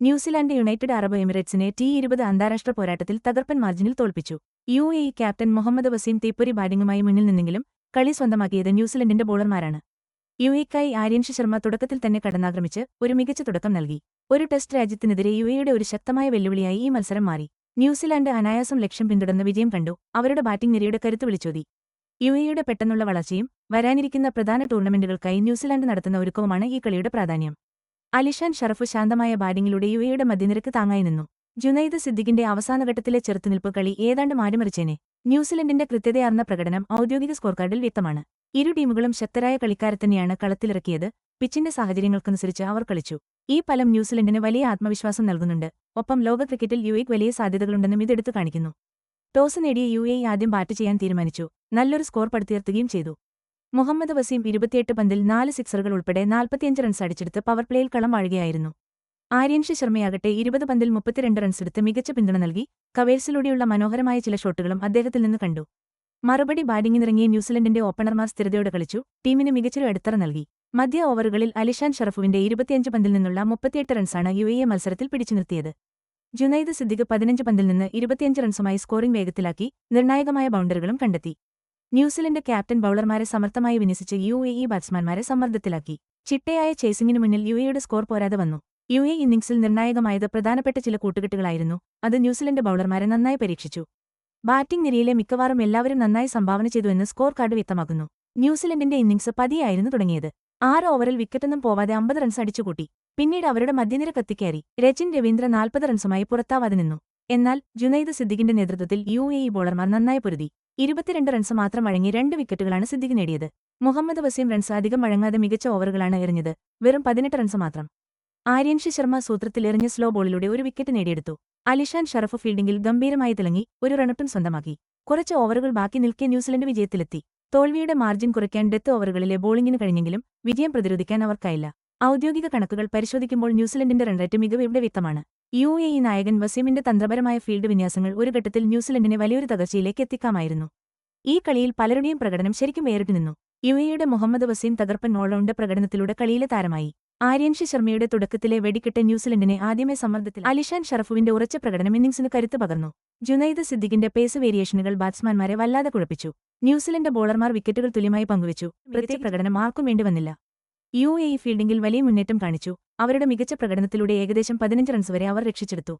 New Zealand United Arab എമിറേറ്റ്സിനെ T ഇരുപത് അന്താരാഷ്ട്ര പോരാട്ടത്തിൽ തകർപ്പൻ മാർജിനിൽ തോൽപ്പിച്ചു. U A captain Muhammad Waseem തീപ്പൊരി ബാറ്റിംഗുമായി മുന്നിൽ നിന്നെങ്കിലും കളി സ്വന്തമാക്കിയത് ന്യൂസിലൻഡിന്റെ ബോളർമാരാണ്. യു എക്കായി ആര്യൻഷ് ശർമ്മ തുടക്കത്തിൽ തന്നെ കടന്നാക്രമിച്ച് ഒരു മികച്ച തുടക്കം നൽകി. ഒരു ടെസ്റ്റ് രാജ്യത്തിനെതിരെ യു എയുടെ ഒരു ശക്തമായ വെല്ലുവിളിയായി ഈ മത്സരം മാറി. ന്യൂസിലാൻഡ് അനായാസം ലക്ഷ്യം പിന്തുടർന്ന വിജയം കണ്ടു. അവരുടെ ബാറ്റിംഗ് നിരയുടെ കരുത്ത് വിളിച്ചോതി. യു എയുടെ പെട്ടെന്നുള്ള വളർച്ചയും വരാനിരിക്കുന്ന പ്രധാന ടൂർണമെന്റുകൾക്കായി ന്യൂസിലാൻഡ് നടത്തുന്ന ഒരുക്കവുമാണ് ഈ കളിയുടെ പ്രാധാന്യം. അലിഷാൻ ഷറഫ് ശാന്തമായ ബാറ്റിംഗിലൂടെ യുവയുടെ മധ്യനിരക്ക് താങ്ങായി നിന്നു. ജുനൈദ് സിദ്ദിഖിന്റെ അവസാനഘട്ടത്തിലെ ചെറുത്തുനിൽപ്പ് കളി ഏതാണ്ട് മാറിമറിച്ചേനെ. ന്യൂസിലൻഡിന്റെ കൃത്യതയാർന്ന പ്രകടനം ഔദ്യോഗിക സ്കോർ കാർഡിൽ വ്യക്തമാണ്. ഇരു ടീമുകളും ശക്തരായ കളിക്കാരെ തന്നെയാണ് കളത്തിലിറക്കിയത്. പിച്ചിന്റെ സാഹചര്യങ്ങൾക്കനുസരിച്ച് അവർ കളിച്ചു. ഈ ഫലം ന്യൂസിലൻഡിന് വലിയ ആത്മവിശ്വാസം നൽകുന്നുണ്ട്. ഒപ്പം ലോക ക്രിക്കറ്റിൽ യു എക്ക് വലിയ സാധ്യതകളുണ്ടെന്നും ഇതെടുത്തു കാണിക്കുന്നു. ടോസ് നേടിയ യു ആദ്യം ബാറ്റ് ചെയ്യാൻ തീരുമാനിച്ചു. നല്ലൊരു സ്കോർ പടുത്തുയർത്തുകയും ചെയ്തു. മുഹമ്മദ് വസീം ഇരുപത്തിയെട്ട് പന്തിൽ നാല് സിക്സറുകൾ ഉൾപ്പെടെ നാൽപ്പത്തിയഞ്ച് റൺസ് അടിച്ചെടുത്ത് പവർ പ്ലേയിൽ കളം വാഴുകയായിരുന്നു. ആര്യൻഷി ശർമ്മയാകട്ടെ ഇരുപത് പന്തിൽ മുപ്പത്തിരണ്ട് റൺസ് എടുത്ത് മികച്ച പിന്തുണ നൽകി കവേഴ്സിലൂടെയുള്ള മനോഹരമായ ചില ഷോട്ടുകളും അദ്ദേഹത്തിൽ നിന്ന് കണ്ടു. മറുപടി ബാറ്റിംഗിനിറങ്ങിയ ന്യൂസിലൻഡിന്റെ ഓപ്പണർമാർ സ്ഥിരതയോടെ കളിച്ചു ടീമിന് മികച്ചൊരു അടിത്തറ നൽകി. മധ്യ ഓവറുകളിൽ അലിഷാൻ ഷറഫുവിന്റെ ഇരുപത്തിയഞ്ച് പന്തിൽ നിന്നുള്ള മുപ്പത്തിയെട്ട് റൺസാണ് യു എ മത്സരത്തിൽ പിടിച്ചു നിർത്തിയത്. ജുനൈദ് സിദ്ദിഖ് പതിനഞ്ച് പന്തിൽ നിന്ന് ഇരുപത്തിയഞ്ച് റൺസുമായി സ്കോറിംഗ് വേഗത്തിലാക്കി നിർണായകമായ ബൗണ്ടറികളും കണ്ടെത്തി. ന്യൂസിലൻഡ് ക്യാപ്റ്റൻ ബൌളർമാരെ സമർത്ഥമായി വിന്യസിച്ച് യു എ ഇ ബാറ്റ്സ്മാൻമാരെ സമ്മർദ്ദത്തിലാക്കി. ചിട്ടയായ ചേസിംഗിനു മുന്നിൽ യു എയുടെ സ്കോർ പോരാതെ വന്നു. യു എ ഇന്നിംഗ്സിൽ നിർണായകമായത് പ്രധാനപ്പെട്ട ചില കൂട്ടുകെട്ടുകളായിരുന്നു. അത് ന്യൂസിലൻഡ് ബൌളർമാരെ നന്നായി പരീക്ഷിച്ചു. ബാറ്റിംഗ് നിരയിലെ മിക്കവാറും എല്ലാവരും നന്നായി സംഭാവന ചെയ്തുവെന്ന് സ്കോർ കാർഡ് വ്യക്തമാക്കുന്നു. ന്യൂസിലൻഡിന്റെ ഇന്നിംഗ്സ് പതിയായിരുന്നു തുടങ്ങിയത്. ആറ് ഓവറിൽ വിക്കറ്റൊന്നും പോവാതെ അമ്പത് റൺസ് അടിച്ചുകൂട്ടി. പിന്നീട് അവരുടെ മധ്യനിര കത്തിക്കയറി രചിൻ രവീന്ദ്ര നാൽപ്പത് റൺസുമായി പുറത്താവാതെ നിന്നു. എന്നാൽ ജുനൈദ് സിദ്ദിഖിന്റെ നേതൃത്വത്തിൽ യു എ ഇ ബോളർമാർ നന്നായി പൊരുതി. ഇരുപത്തിരണ്ട് റൺസ് മാത്രം വഴങ്ങി രണ്ട് വിക്കറ്റുകളാണ് സിദ്ദിഖ് നേടിയത്. മുഹമ്മദ് വസീം റൺസ് അധികം വഴങ്ങാതെ മികച്ച ഓവറുകളാണ് എറിഞ്ഞത്. വെറും പതിനെട്ട് റൺസ് മാത്രം. ആര്യൻഷി ശർമ്മ സൂത്രത്തിൽ എറിഞ്ഞ സ്ലോ ബോളിലൂടെ ഒരു വിക്കറ്റ് നേടിയെടുത്തു. അലിഷാൻ ഷറഫ് ഫീൽഡിംഗിൽ ഗംഭീരമായി തിളങ്ങി ഒരു റണ്ണട്ടും സ്വന്തമാക്കി. കുറച്ച് ഓവറുകൾ ബാക്കി നിൽക്കെ ന്യൂസിലൻഡ് വിജയത്തിലെത്തി. തോൽവിയുടെ മാർജിൻ കുറയ്ക്കാൻ ഡെത്ത് ഓവറുകളിലെ ബോളിംഗിന് കഴിഞ്ഞെങ്കിലും വിജയം പ്രതിരോധിക്കാൻ അവർക്കായില്ല. ഔദ്യോഗിക കണക്കുകൾ പരിശോധിക്കുമ്പോൾ ന്യൂസിലൻഡിന്റെ റൺറേറ്റ് മികവ് ഇവിടെ വ്യക്തമാണ്. യു എ ഇ നായകൻ വസീമിന്റെ തന്ത്രപരമായ ഫീൽഡ് വിന്യാസങ്ങൾ ഒരു ഘട്ടത്തിൽ ന്യൂസിലൻഡിനെ വലിയൊരു തകർച്ചയിലേക്ക് എത്തിക്കാമായിരുന്നു. ഈ കളിയിൽ പലരുടെയും പ്രകടനം ശരിക്കും വേറിട്ട് നിന്നു. യു എയുടെ മുഹമ്മദ് വസീം തകർപ്പൻ ഓൾറൗണ്ട് പ്രകടനത്തിലൂടെ കളിയിലെ താരമായി. ആര്യൻഷി ശർമ്മയുടെ തുടക്കത്തിലെ വെടിക്കെട്ട് ന്യൂസിലൻഡിനെ ആദ്യമേ സമ്മർദ്ദത്തിൽ അലിഷാൻ ഷറഫുവിന്റെ ഉറച്ച പ്രകടനം ഇന്നിംഗ്സിന് കരുത്ത് പകർന്നു. ജുനൈദ് സിദ്ദിഖിന്റെ പേസ് വേരിയേഷനുകൾ ബാറ്റ്സ്മാൻമാരെ വല്ലാതെ കുഴപ്പിച്ചു. ന്യൂസിലൻഡ് ബോളർമാർ വിക്കറ്റുകൾ തുല്യമായി പങ്കുവച്ചു. പ്രത്യേക പ്രകടനം ആർക്കും വേണ്ടി വന്നില്ല. യു എ ഫീൽഡിംഗിൽ വലിയ മുന്നേറ്റം കാണിച്ചു. അവരുടെ മികച്ച പ്രകടനത്തിലൂടെ ഏകദേശം പതിനഞ്ച് റൺസ് വരെ അവർ രക്ഷിച്ചെടുത്തു.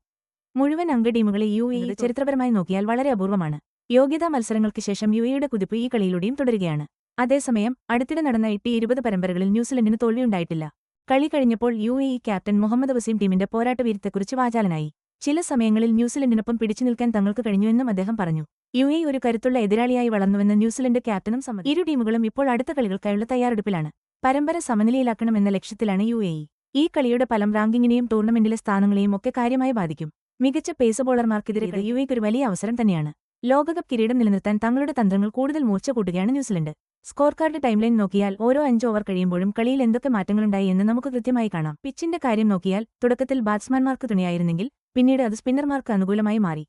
മുഴുവൻ അംഗ ടീമുകളെ യു എ ചരിത്രപരമായി നോക്കിയാൽ വളരെ അപൂർവമാണ്. യോഗ്യതാ മത്സരങ്ങൾക്ക് ശേഷം യു എയുടെ കുതിപ്പ് ഈ കളിയിലൂടെയും തുടരുകയാണ്. അതേസമയം അടുത്തിടെ നടന്ന എട്ടി ഇരുപത് പരമ്പരകളിൽ ന്യൂസിലൻഡിന് തോൽവിയുണ്ടായിട്ടില്ല. കളി കഴിഞ്ഞപ്പോൾ U A E captain Muhammad Waseem ടീമിന്റെ പോരാട്ട വീരത്തെക്കുറിച്ച് വാചാലനായി. ചില സമയങ്ങളിൽ ന്യൂസിലൻഡിനൊപ്പം പിടിച്ചു നിൽക്കാൻ തങ്ങൾക്ക് കഴിഞ്ഞുവെന്നും അദ്ദേഹം പറഞ്ഞു. യു എ ഒരു കരുത്തുള്ള എതിരാളിയായി വളർന്നുവെന്ന് ന്യൂസിലൻഡ് ക്യാപ്റ്റനും സമ്മതി. ഇരു ടീമുകളും ഇപ്പോൾ അടുത്ത കളികൾക്കായുള്ള തയ്യാറെടുപ്പിലാണ്. പരമ്പര സമനിലയിലാക്കണമെന്ന ലക്ഷ്യത്തിലാണ് യു എ ഈ കളിയുടെ ഫലം റാങ്കിങ്ങിനെയും ടൂർണമെന്റിലെ സ്ഥാനങ്ങളെയും ഒക്കെ കാര്യമായി ബാധിക്കും. മികച്ച പേസ് ബോളർമാർക്കെതിരെ യു എക്ക് ഒരു വലിയ അവസരം തന്നെയാണ്. ലോകകപ്പ് കിരീടം നിലനിർത്താൻ തങ്ങളുടെ തന്ത്രങ്ങൾ കൂടുതൽ മൂർച്ച കൂട്ടുകയാണ് ന്യൂസിലൻഡ്. സ്കോർ കാർഡ് ടൈംലൈൻ നോക്കിയാൽ ഓരോ അഞ്ച് ഓവർ കഴിയുമ്പോഴും കളിയിൽ എന്തൊക്കെ മാറ്റങ്ങളുണ്ടായി എന്ന് നമുക്ക് കൃത്യമായി കാണാം. പിച്ചിന്റെ കാര്യം നോക്കിയാൽ തുടക്കത്തിൽ ബാറ്റ്സ്മാൻമാർക്ക് തുണിയായിരുന്നെങ്കിൽ പിന്നീട് അത് സ്പിന്നർമാർക്ക് അനുകൂലമായി മാറി.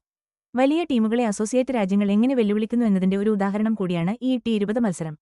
വലിയ ടീമുകളെ അസോസിയേറ്റ് രാജ്യങ്ങൾ എങ്ങനെ വെല്ലുവിളിക്കുന്നു എന്നതിന്റെ ഒരു ഉദാഹരണം കൂടിയാണ് ഈ ടി ഇരുപത് മത്സരം.